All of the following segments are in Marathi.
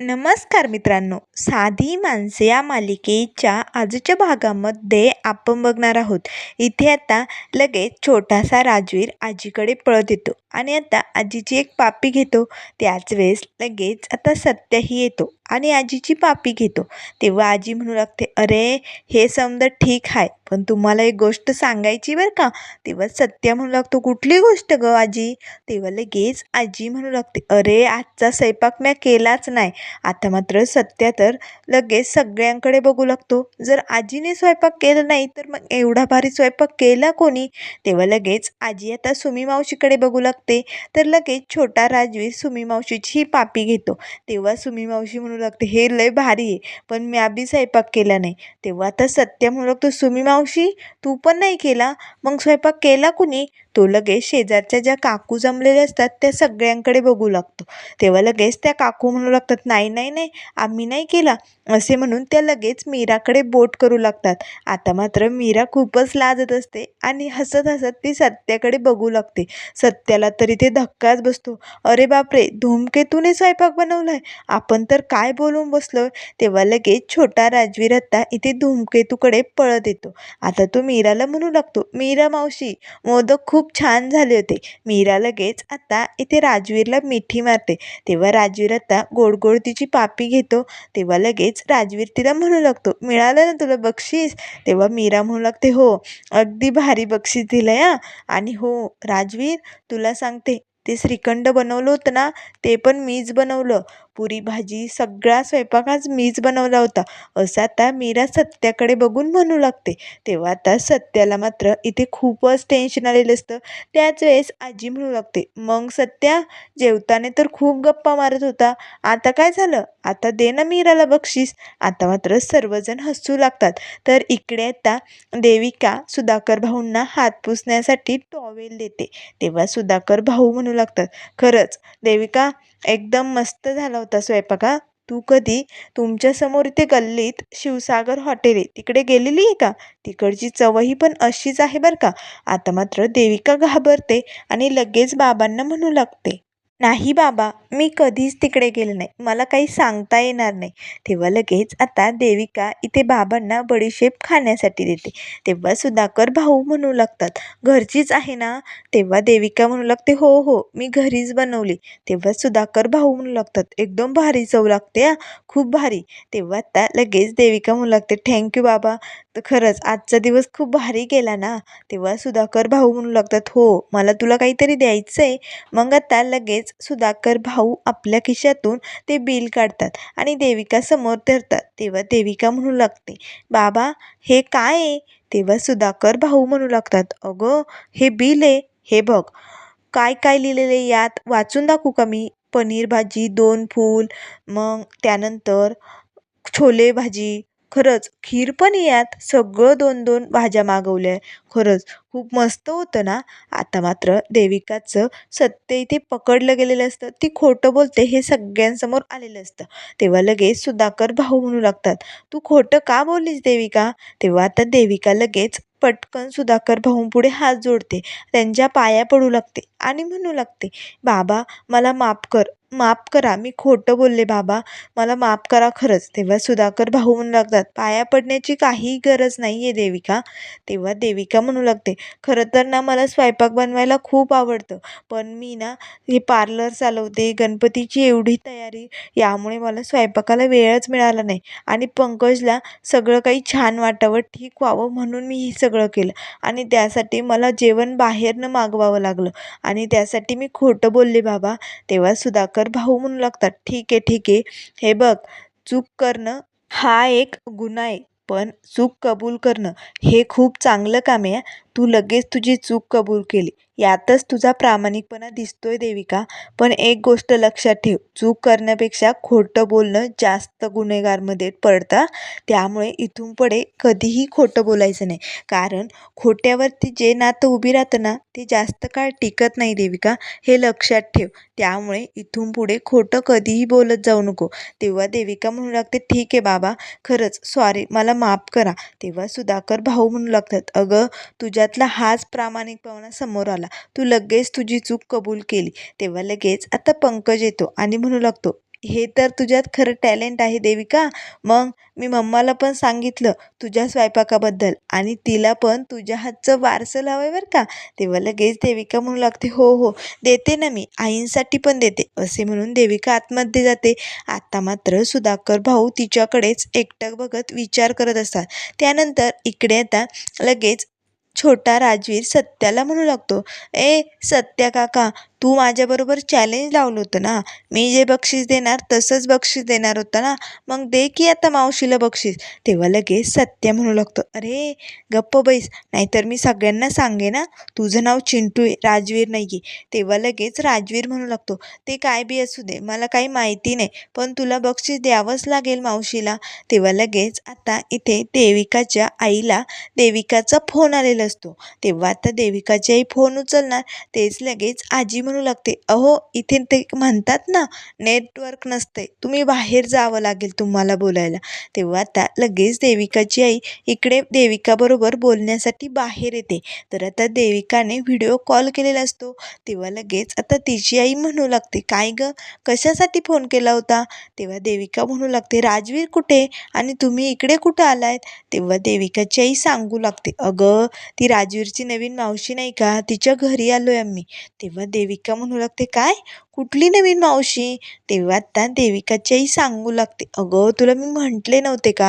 नमस्कार मित्रांनो. साधी माणसे या मालिकेच्या आजच्या भागामध्ये आपण बघणार आहोत. इथे आता लगेच छोटासा राजवीर आजीकडे पळत येतो आणि आता आजीची एक पापी घेतो. त्याच वेळेस लगेच आता सत्याही येतो. आणि आजीची पापी घेतो. तेव्हा आजी म्हणू लागते अरे हे समज ठीक आहे पण तुम्हाला एक गोष्ट सांगायची बरं का? तेव्हा सत्या म्हणू लागतो कुठली गोष्ट ग आजी? तेव्हा लगेच आजी म्हणू लागते अरे आजचा स्वयंपाक मी केलाच नाही. आता मात्र सत्या तर लगेच सगळ्यांकडे बघू लागतो. जर आजीने स्वयंपाक केला नाही तर मग एवढा भारी स्वयंपाक केला कोणी? तेव्हा लगेच आजी आता सुमी मावशीकडे बघू लागते. तर लगेच छोटा राजवीर सुमी मावशीची पापी घेतो. तेव्हा सुमी मावशी म्हणू लागते. हे लय भारी आहे. पण मी आबी स्वयंपाक केला नाही. तेव्हा आता सत्य म्हणू लागतो सुमी मावशी तू पण नाही केला. मग स्वयंपाक केला कुणी? तो लगेच शेजारच्या ज्या काकू जमलेल्या असतात त्या सगळ्यांकडे बघू लागतो. तेव्हा लगेच त्या काकू म्हणू लागतात नाही नाही नाही आम्ही नाही केला. असे म्हणून त्या लगेच मीराकडे बोट करू लागतात. आता मात्र मीरा खूपच लाजत असते आणि हसत हसत ती सत्याकडे बघू लागते. सत्याला तरी ते धक्काच बसतो. अरे बापरे धूमकेतूने स्वयंपाक बनवलाय? आपण तर काय बोलून बसलो? तेव्हा लगेच छोटा राजवीर आत्ता इथे धूमकेतूकडे पळत येतो. आता तो मीराला म्हणू लागतो मीरा मावशी मोदक खूप खूप छान झाले होते. मीरा लगेच आता इथे राजवीरला मिठी मारते. तेव्हा राजवीर आता गोड गोड तिची पापी घेतो. तेव्हा लगेच राजवीर तिला म्हणू लागतो मिळालं ना तुला बक्षीस? तेव्हा मीरा म्हणू लागते हो अगदी भारी बक्षीस दिलं या. आणि हो राजवीर तुला सांगते ते श्रीखंड बनवलं होतं ना ते पण मीच बनवलं. पुरी भाजी सगळा स्वयंपाक आज मीच बनवला होता. असं आता मीरा सत्याकडे बघून म्हणू लागते. तेव्हा आता सत्याला मात्र इथे खूपच टेन्शन आलेलं असतं. त्याच वेळेस आजी म्हणू लागते मग सत्या जेवताने तर खूप गप्पा मारत होता. आता काय झालं? आता दे ना मीराला बक्षीस. आता मात्र सर्वजण हसू लागतात. तर इकडे आता देविका सुधाकर भाऊंना हात पुसण्यासाठी टॉवेल देते. तेव्हा सुधाकर भाऊ म्हणू लागतात खरंच देविका एकदम मस्त झाला होता स्वयंपाक हा. तू कधी तुमच्यासमोर इथे गल्लीत शिवसागर हॉटेल आहे तिकडे गेलेली आहे का? तिकडची चवही पण अशीच आहे बरं का. आता मात्र देविका घाबरते आणि लगेच बाबांना म्हणू लागते. नाही बाबा मी कधीच तिकडे गेले नाही. मला काही सांगता येणार नाही. तेव्हा लगेच आता देविका इथे बाबांना बडीशेप खाण्यासाठी देते. तेव्हा सुधाकर भाऊ म्हणू लागतात घरचीच आहे ना? तेव्हा देविका म्हणू लागते हो हो मी घरीच बनवली. तेव्हा सुधाकर भाऊ म्हणू लागतात एकदम भारी चव लागते हा खूप भारी. तेव्हा आता लगेच देविका म्हणू लागते थँक्यू बाबा. तर खरंच आजचा दिवस खूप भारी गेला ना. तेव्हा सुधाकर भाऊ म्हणू लागतात हो मला तुला काहीतरी द्यायचं आहे मग आता लगेच सुधाकर भाऊ आपल्या खिशातून ते बिल काढतात आणि देविका समोर धरतात. तेव्हा देविका म्हणू लागते बाबा हे काय आहे? तेव्हा सुधाकर भाऊ म्हणू लागतात अगं हे बिल आहे. हे बघ काय काय लिहिलेलं आहे यात? वाचून दाखवू का मी? पनीर भाजी दोन फूल मग त्यानंतर छोले भाजी खरंच खीर पण यात सगळं दोन दोन भाज्या मागवल्या खरंच खूप मस्त होतं ना? आता मात्र देविकाचं सत्य इथे पकडलं गेलेलं असतं. ती खोटं बोलते हे सगळ्यांसमोर आलेलं असतं. तेव्हा लगेच सुधाकर भाऊ म्हणू लागतात तू खोटं का बोललीस देविका? तेव्हा आता देविका लगेच पटकन सुधाकर भाऊंपुढे हात जोडते. त्यांच्या पाया पडू लागते आणि म्हणू लागते बाबा मला माफ कर. माफ करा मी खोटं बोलले बाबा. मला माफ करा खरंच. तेव्हा सुधाकर भाऊ म्हणू लागतात पाया पडण्याची काही गरज नाही आहे देविका. तेव्हा देविका म्हणू लागते खरं तर ना मला स्वयंपाक बनवायला खूप आवडतं पण मी ना हे पार्लर चालवते गणपतीची एवढी तयारी यामुळे मला स्वयंपाकाला वेळच मिळाला नाही. आणि पंकजला सगळं काही छान वाटावं ठीक व्हावं म्हणून मी हे सगळं केलं. आणि त्यासाठी मला जेवण बाहेरनं मागवावं लागलं. आणि त्यासाठी मी खोटं बोलले बाबा. तेव्हा सुधाकर भाऊ म्हणू लागतात. ठीक आहे ठीक आहे. हे बघ चूक करणं हा एक गुन्हा आहे पण चूक कबूल करणं हे खूप चांगलं काम आहे तू लगेच तुझी चूक कबूल केली. यातच तुझा प्रामाणिकपणा दिसतोय देविका. पण एक गोष्ट लक्षात ठेव चूक करण्यापेक्षा खोटं बोलणं जास्त गुन्हेगारमध्ये पडतं. त्यामुळे इथून पुढे कधीही खोटं बोलायचं नाही. कारण खोट्यावरती जे नातं उभी राहतं ना ते जास्त काळ टिकत नाही देविका. हे लक्षात ठेव. त्यामुळे इथून पुढे खोटं कधीही बोलत जाऊ नको. तेव्हा देविका म्हणू लागते ठीक आहे बाबा खरंच सॉरी मला माफ करा. तेव्हा सुधाकर भाऊ म्हणू लागतात अगं तुझ्यातला हाच प्रामाणिकपणा समोर आला. तू लगेच तुझी चूक कबूल केली. तेव्हा लगेच आता पंकज येतो आणि म्हणू लागतो हे तर तुझ्यात खरं टॅलेंट आहे देविका. मग मी मम्माला पण सांगितलं तुझ्या स्वयंपाकाबद्दल आणि तिला पण तुझ्या हातचं वारसं लावाय बरं का? तेव्हा लगेच देविका म्हणू लागते हो हो देते ना मी. आईंसाठी पण देते. असे म्हणून देविका आतमध्ये जाते. आता मात्र सुधाकर भाऊ तिच्याकडेच एकटक बघत विचार करत असतात. त्यानंतर इकडे आता लगेच छोटा राजवीर सत्याला म्हणू लागतो. ए सत्या काका तू माझ्याबरोबर चॅलेंज लावलं होतं ना. मी जे बक्षीस देणार तसंच बक्षीस देणार होता ना. मग दे की आता मावशीला बक्षीस. तेव्हा लगेच सत्या म्हणू लागतो अरे गप्प बैस. नाहीतर मी सगळ्यांना सांगे ना तुझं नाव चिंटू आहे राजवीर नाही आहे तेव्हा लगेच राजवीर म्हणू लागतो ते काय बी असू दे मला काही माहिती नाही पण तुला बक्षीस द्यावंच लागेल मावशीला. तेव्हा लगेच आता इथे देविकाच्या आईला देविकाचा फोन आलेला असतो. तेव्हा आता देविकाची आई फोन उचलणार तेच लगेच आजी म्हणू लागते अहो इथे ते म्हणतात ना नेटवर्क नसते तुम्ही बाहेर जावं लागेल तुम्हाला बोलायला. तेव्हा आता लगेच देविकाची आई इकडे देविकाबरोबर बोलण्यासाठी बाहेर येते. तर आता देविकाने व्हिडिओ कॉल केलेला असतो. तेव्हा लगेच आता तिची आई म्हणू लागते काय गं? कशासाठी फोन केला होता? तेव्हा देविका म्हणू लागते राजवीर कुठे? आणि तुम्ही इकडे कुठं आलायत? तेव्हा देविकाची आई सांगू लागते अगं ती राजवीरची नवीन मावशी नाही का? तिच्या घरी आलो आहे आम्ही. तेव्हा देविका म्हणू लागते काय कुठली नवीन मावशी? तेव्हा आता देविकाची आई सांगू लागते. अगं तुला मी म्हटले नव्हते का?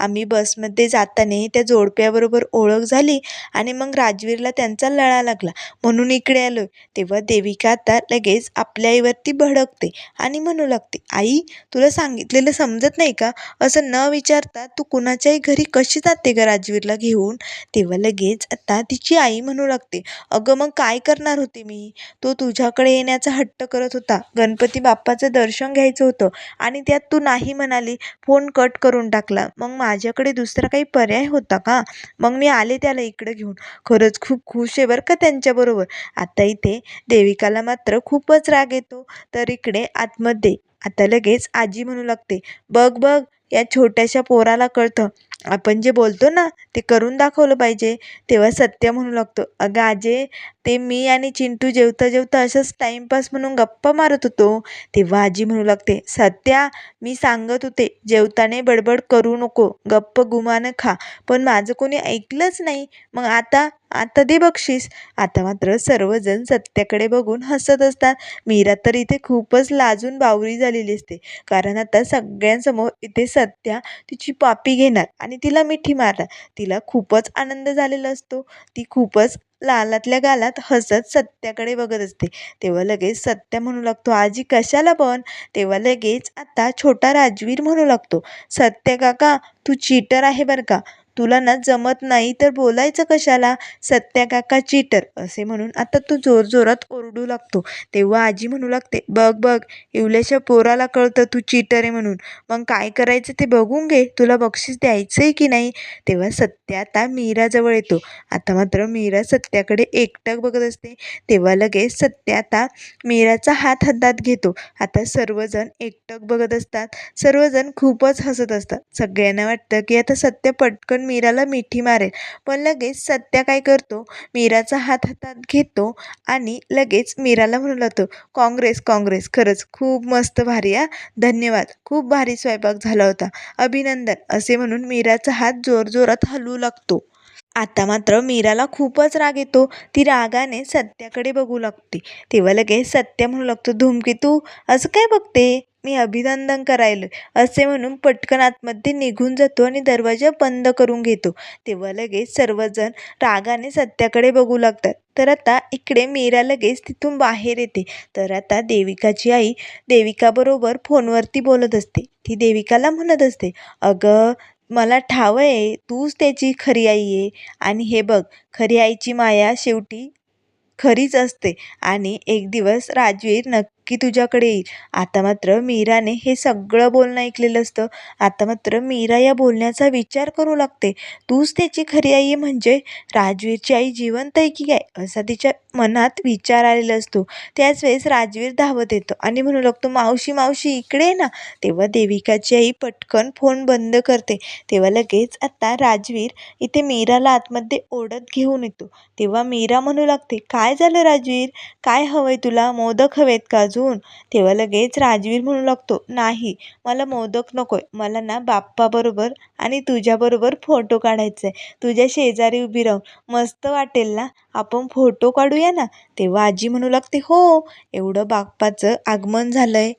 आम्ही बसमध्ये जाताना त्या जोडप्याबरोबर ओळख झाली आणि मग राजवीरला त्यांचा लळा लागला. म्हणून इकडे आलो तेव्हा देविका आता लगेच आपल्या आईवरती भडकते आणि म्हणू लागते आई तुला सांगितलेलं समजत नाही का? असं न विचारता तू कुणाच्याही घरी कशी जाते का राजवीरला घेऊन? तेव्हा लगेच आता तिची आई म्हणू लागते अगं मग काय करणार होते मी? तो तुझ्याकडे येण्याचा हट्ट करत करत होता. गणपती बाप्पाचं दर्शन घ्यायचं होतं आणि त्यात तू नाही म्हणाली फोन कट करून टाकला. मग माझ्याकडे दुसरा काही पर्याय होता का? मग मी आले त्याला इकडं घेऊन. खरंच खूप खुश आहे बरं का त्यांच्याबरोबर. आता इथे देविकाला मात्र खूपच राग येतो. तर इकडे आतमध्ये. आता लगेच आजी म्हणू लागते बघ बघ या छोट्याशा पोराला कळतं. आपण जे बोलतो ना ते करून दाखवलं पाहिजे. तेव्हा सत्य म्हणू लागतो. अगं आजे ते मी आणि चिंटू जेवता जेवता असंच टाईमपास म्हणून गप्पा मारत होतो. तेव्हा आजी म्हणू लागते सत्या मी सांगत होते जेवताने बडबड करू नको. गप्प गुमानं खा. पण माझं कोणी ऐकलंच नाही. मग आता आता दे बक्षीस. आता मात्र सर्वजण सत्याकडे बघून हसत असतात. मीरा तर इथे खूपच लाजून बावरी झालेली असते. कारण आता सगळ्यांसमोर इथे सत्या तिची पापी घेणार आणि तिला मिठी मारणार. तिला खूपच आनंद झालेला असतो. ती खूपच लालातल्या गालात हसत सत्याकडे बघत असते. तेव्हा लगेच सत्या म्हणू लागतो आजी कशाला पण? तेव्हा लगेच आता छोटा राजवीर म्हणू लागतो सत्या काका तू चीटर आहे बरं का? तुला ना जमत नाही तर बोलायचं कशाला? सत्या काका चीटर असे म्हणून आता तू जोरजोरात ओरडू लागतो. तेव्हा आजी म्हणू लागते बघ बघ इवल्याच्या पोराला कळतं तू चिटर आहे म्हणून. मग काय करायचं ते बघून घे तुला बक्षीस द्यायचं आहे की नाही? तेव्हा सत्या आता मीराजवळ येतो. आता मात्र मीरा सत्याकडे एकटक बघत असते. तेव्हा लगेच सत्या आता मीराचा हात हातात घेतो. आता सर्वजण एकटक बघत असतात. सर्वजण खूपच हसत असतात. सगळ्यांना वाटतं की आता सत्य पटकन मीराला मिठी मारेल. पण लगेच सत्या काय करतो? मीराचा हात हातात घेतो आणि लगेच मीराला म्हणू लागतो काँग्रेस काँग्रेस खरंच खूप मस्त भारी आ धन्यवाद. खूप भारी स्वयंपाक झाला होता. अभिनंदन. असे म्हणून मीराचा हात जोरजोरात हलवू लागतो. आता मात्र मीराला खूपच राग येतो. ती रागाने सत्याकडे बघू लागते. तेव्हा लगेच सत्या म्हणू लागतो धूमकेतू असं काय बघते? मी अभिनंदन करायलो. असे म्हणून पटकन आतमध्ये निघून जातो आणि दरवाजा बंद करून घेतो. तेव्हा लगेच सर्वजण रागाने सत्याकडे बघू लागतात. तर आता इकडे मीरा लगेच तिथून बाहेर येते. तर आता देविकाची आई देविकाबरोबर फोनवरती बोलत असते. ती देविकाला म्हणत असते अगं मला ठाव आहे तूच त्याची खरी आई आहे. आणि हे बघ खरी आईची माया शेवटी खरीच असते. आणि एक दिवस राजवीर नक्की तुझ्याकडे येईल. आता मात्र मीराने हे सगळं बोलणं ऐकलेलं असतं. आता मात्र मीरा या बोलण्याचा विचार करू लागते. तूच त्याची खरी आई म्हणजे राजवीरची आई जिवंत आहे की काय? असा तिच्या मनात विचार आलेला असतो. त्याच वेळेस राजवीर धावत येतो आणि म्हणू लागतो मावशी मावशी इकडे ना. तेव्हा देविकाची आई पटकन फोन बंद करते. तेव्हा लगेच आता राजवीर इथे मीराला आतमध्ये ओढत घेऊन येतो. तेव्हा मीरा म्हणू लागते काय झालं राजवीर? काय हवंय तुला? मोदक हवेत का अजून तेव्हा लगेच राजवीर म्हणू लागतो नाही मला मोदक नको आहे मला ना बाप्पाबरोबर आणि तुझ्याबरोबर फोटो काढायचा आहे तुझ्या शेजारी उभी राहून. मस्त वाटेल ना? आपण फोटो काढूया ना? तेव्हा आजी म्हणू लागते हो एवढं बाप्पाचं आगमन झालं आहे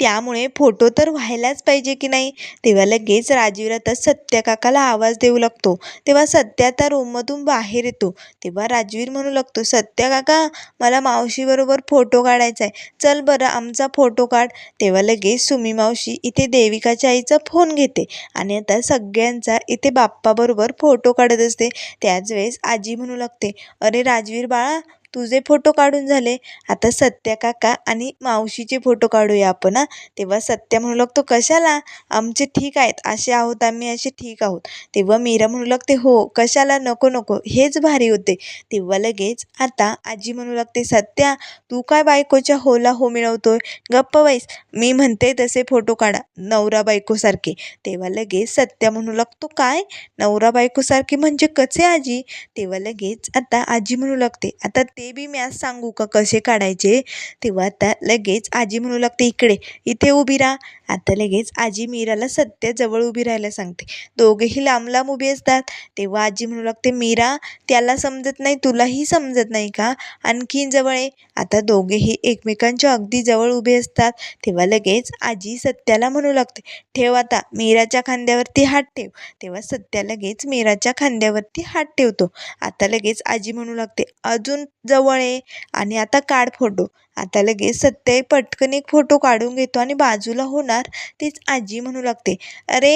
त्यामुळे फोटो तर व्हायलाच पाहिजे की नाही? तेव्हा लगेच राजवीर आता सत्या काकाला आवाज देऊ लागतो. तेव्हा सत्या त्या रूममधून बाहेर येतो. तेव्हा राजवीर म्हणू लागतो सत्या काका मला मावशीबरोबर फोटो काढायचा आहे चल बरं आमचा फोटो काढ. तेव्हा लगेच सुमी मावशी इथे देविकाच्या आईचा फोन घेते आणि आता सगळ्यांचा इथे बाप्पाबरोबर फोटो काढत असते. त्याच वेळेस आजी म्हणू लागते अरे राजवीर बाळा तुझे फोटो काढून झाले. आता सत्या काका आणि मावशीचे फोटो काढूया आपण हां. तेव्हा सत्या म्हणू लागतो कशाला? आमचे ठीक आहेत असे आहोत आम्ही असे ठीक आहोत. तेव्हा मीरा म्हणू लागते हो कशाला? नको नको हेच भारी होते. तेव्हा लगेच आता आजी म्हणू लागते सत्या तू काय बायकोच्या होला हो मिळवतोय? गप्प बाईस मी म्हणते तसे फोटो काढा नवरा बायकोसारखे. तेव्हा लगेच सत्या म्हणू लागतो काय? नवरा बायकोसारखे म्हणजे कसे आजी? तेव्हा लगेच आता आजी म्हणू लागते आता ते ते बी मी आज सांगू का कसे काढायचे? तेव्हा आता लगेच आजी म्हणू लागते इकडे इथे उभी राहा. आता लगेच आजी मीराला सत्याजवळ उभी राहायला सांगते. दोघेही लांब लांब उभी असतात. तेव्हा आजी म्हणू लागते मीरा त्याला समजत नाही तुलाही समजत नाही का? आणखीन जवळ आहे आता दोघेही एकमेकांच्या अगदी जवळ उभे असतात. तेव्हा लगेच आजी सत्याला म्हणू लागते ठेव आता मीराच्या खांद्यावरती हात ठेव. तेव्हा सत्या लगेच मीराच्या खांद्यावरती हात ठेवतो. आता लगेच आजी म्हणू लागते अजून जवळ आहे. आणि आता काढ फोटो. आता लगेच सत्य पटकन एक फोटो काढून घेतो आणि बाजूला होणार तीच आजी म्हणू लागते. अरे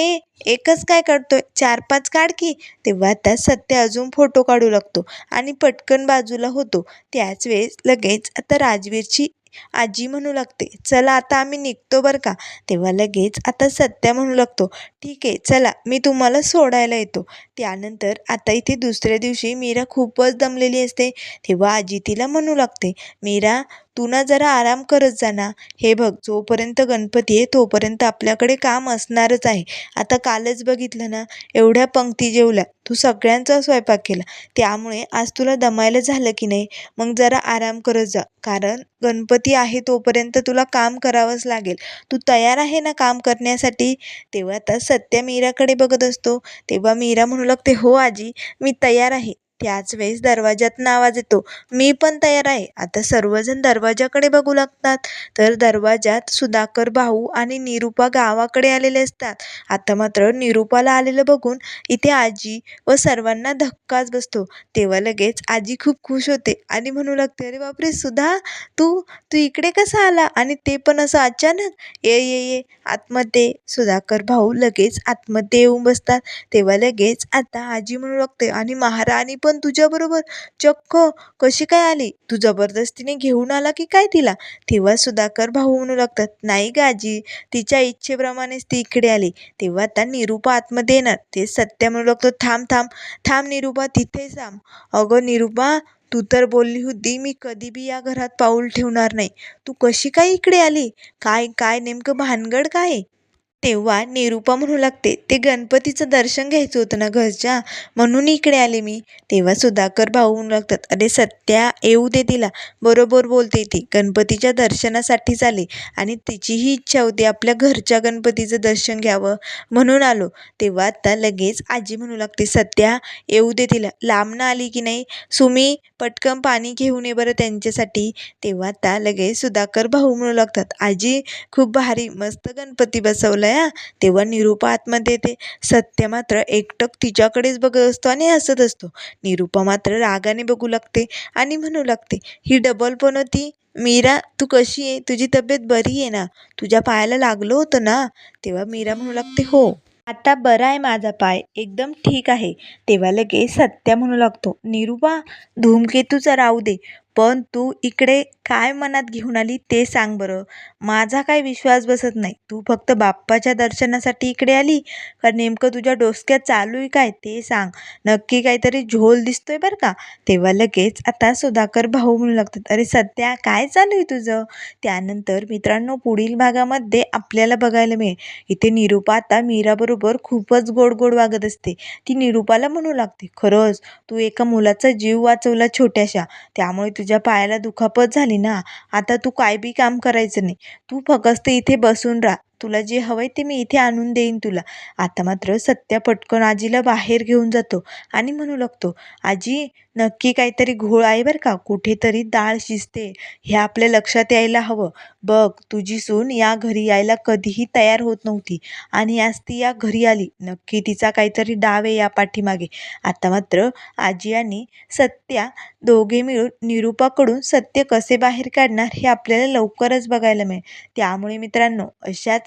एकच काय काढतोय? चार पाच काढ की. तेव्हा आता सत्य अजून फोटो काढू लागतो. आणि पटकन बाजूला होतो. त्याच वेळेस लगेच आता राजवीरची आजी म्हणू लागते चला आता आम्ही निघतो बरं का? तेव्हा लगेच आता सत्या म्हणू लागतो ठीक आहे चला मी तुम्हाला सोडायला येतो. त्यानंतर आता इथे दुसऱ्या दिवशी मीरा खूपच दमलेली असते तेव्हा आजी तिला म्हणू लागते मीरा तू ना जरा आराम करत जा ना. हे बघ जोपर्यंत गणपती आहे तोपर्यंत आपल्याकडे काम असणारच आहे. आता कालच बघितलं ना एवढ्या पंक्ती जेवल्या. तू सगळ्यांचा स्वयंपाक केला. त्यामुळे आज तुला दमायला झालं की नाही? मग जरा आराम करत जा. कारण गणपती आहे तोपर्यंत तुला काम करावंच लागेल. तू तयार आहे ना काम करण्यासाठी? तेव्हा आता सत्या मीराकडे बघत असतो. तेव्हा मीरा म्हणू लागते हो आजी मी तयार आहे. त्याच वेळेस दरवाजातनं आवाज येतो. मी पण तयार आहे. आता सर्वजण दरवाजाकडे बघू लागतात. तर दरवाजात सुधाकर भाऊ आणि निरूपा गावाकडे आलेले असतात. आता मात्र निरूपाला आलेलं बघून इथे आजी व सर्वांना धक्काच बसतो. तेव्हा लगेच आजी खूप खुश होते आणि म्हणू लागते अरे बापरे सुधा तू तू इकडे कसा आला? आणि ते पण असं अचानक ये ये ये आतमध्ये. सुधाकर भाऊ लगेच आतमध्ये येऊन बसतात. तेव्हा लगेच आता आजी म्हणू लागते आणि महाराणी पण तुझ्याबरोबर चक्क कशी काय आली? तू जबरदस्तीने घेऊन आला की काय तिला? तेव्हा सुधाकर भाऊ म्हणू लागतात नाही ग आजी तिच्या इच्छेप्रमाणेच ती इकडे आली. तेव्हा आता निरूपा आतमध्ये येणार. ते सत्य म्हणू लागतो थांब थांब थांब निरूपा तिथेच थांब. अगं निरूपा तू तर बोलली होती मी कधी बी या घरात पाऊल ठेवणार नाही. तू कशी काय इकडे आली? काय काय नेमकं भानगड काय तेव्हा निरूपा म्हणू लागते ते गणपतीचं दर्शन घ्यायचं होतं ना घरच्या? म्हणून इकडे आले मी. तेव्हा सुधाकर भाऊ म्हणू लागतात अरे सत्या येऊ दे तिला. बरोबर बोलते ती गणपतीच्या दर्शनासाठीच आले आणि तिचीही इच्छा होती आपल्या घरच्या गणपतीचं दर्शन घ्यावं म्हणून आलो. तेव्हा आता लगेच आजी म्हणू लागते सत्या येऊ दे तिला. लांब आली की नाही? सुमी पटकन पाणी घेऊन ये बरं त्यांच्यासाठी. तेव्हा आता लगेच सुधाकर भाऊ म्हणू लागतात आजी खूप भारी मस्त गणपती बसवला आहे तेव्हा निरूपा आतमध्ये येते. सत्य मात्र एकटक तिच्याकडेच बघत असतो आणि हसत असतो. निरूपा मात्र रागाने बघू लागते आणि म्हणू लागते ही डबल पण होती. मीरा तू कशी आहे? तुझी तब्येत बरी आहे ना? तुझ्या पायाला लागलं होतं ना? तेव्हा मीरा म्हणू लागते हो. आता बरा आहे माझा पाय. एकदम ठीक आहे. तेव्हा लगेच सत्या म्हणू लागतो निरूपा धूमकेतूचा राहू दे. पण तू इकडे काय मनात घेऊन आली ते सांग बरं. माझा काय विश्वास बसत नाही. तू फक्त बाप्पाच्या दर्शनासाठी इकडे आली का नेमकं तुझ्या डोसक्यात चालू आहे काय ते सांग. नक्की काहीतरी झोल दिसतोय बरं का? तेव्हा लगेच आता सुधाकर भाऊ म्हणू लागतात अरे सध्या काय चालू आहे तुझं? त्यानंतर मित्रांनो पुढील भागामध्ये आपल्याला बघायला मिळेल. इथे निरूपा आता मीराबरोबर खूपच गोड गोड वागत असते. ती निरूपाला म्हणू लागते खरंच तू एका मुलाचा जीव वाचवला छोट्याशा. त्यामुळे तुझ्या तुझ्या पायाला दुखापत झाली ना आता तू काय बी काम करायचं नाही. तू फक्त इथे बसून राहा. तुला जे हवं आहे ते मी इथे आणून देईन तुला. आता मात्र सत्या पटकन आजीला बाहेर घेऊन जातो आणि म्हणू लागतो आजी नक्की काहीतरी घोळ आहे बरं का? कुठेतरी डाळ शिजते. हे आपल्या लक्षात यायला हवं. बघ तुझी सून या घरी यायला कधीही तयार होत नव्हती आणि आज ती या घरी आली. नक्की तिचा काहीतरी डाव आहे या पाठीमागे. आता मात्र आजी आणि सत्या दोघे मिळून निरूपाकडून सत्य कसे बाहेर काढणार हे आपल्याला लवकरच बघायला मिळेल. त्यामुळे मित्रांनो अशाच